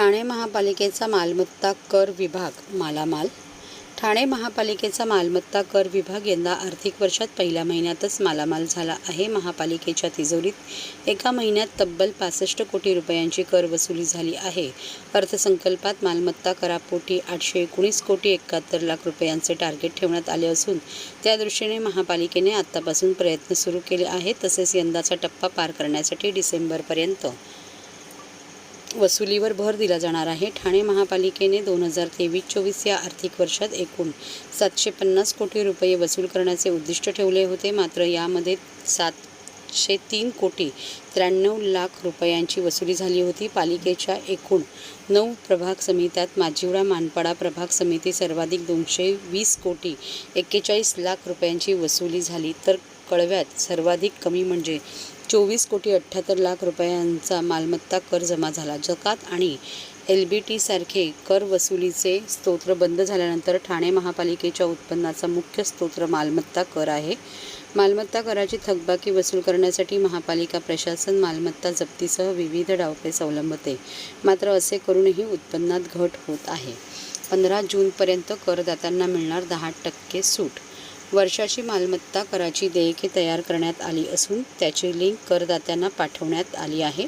ठाणे महापालिकेचा मालमत्ता कर विभाग मालामाल. ठाणे महापालिकेचा मालमत्ता कर विभाग यंदा आर्थिक वर्षात पहिल्या महिन्यातच मालामाल झाला आहे. महापालिकेच्या तिजोरीत एका महिन्यात तब्बल पासष्ट कोटी रुपयांची कर वसुली झाली आहे. अर्थसंकल्पात मालमत्ता करापोटी आठशे एकोणीस कोटी एकाहत्तर लाख रुपयांचे टार्गेट ठेवण्यात आले असून त्या दृष्टीने महापालिकेने आत्तापासून प्रयत्न सुरू केले आहेत. तसेच यंदाचा टप्पा पार करण्यासाठी डिसेंबरपर्यंत वसुलीवर भर दिला जाणार आहे. ठाणे महापालिकेने दोन हजार तेवीस चोवीस या आर्थिक वर्षात एकूण सातशे पन्नास कोटी रुपये वसूल करण्याचे उद्दिष्ट ठेवले होते. मात्र यामध्ये सातशे तीन कोटी त्र्याण्णव लाख रुपयांची वसुली झाली होती. पालिकेच्या एकूण नऊ प्रभाग समित्यात माजिवडा मानपाडा प्रभाग समिती सर्वाधिक दोनशे वीस कोटी एक्केचाळीस लाख रुपयांची वसुली झाली. तर कळव्यात सर्वाधिक कमी म्हणजे चोवीस कोटी अठ्ठ्याहत्तर लाख रुपयांचा मालमत्ता कर जमा झाला. जकात आणि एल बी टीसारखे कर वसुलीचे स्तोत्र बंद झाल्यानंतर ठाणे महापालिकेच्या उत्पन्नाचा मुख्य स्तोत्र मालमत्ता कर आहे. मालमत्ता कराची थकबाकी वसूल करण्यासाठी महापालिका प्रशासन मालमत्ता जप्तीसह विविध डावपेस अवलंबते. मात्र असे करूनही उत्पन्नात घट होत आहे. पंधरा जूनपर्यंत करदात्यांना मिळणार दहा टक्के सूट वर्षाची मालमत्ता कराची देयके तयार करण्यात आली असून त्याची लिंक करदात्यांना पाठवण्यात आली आहे.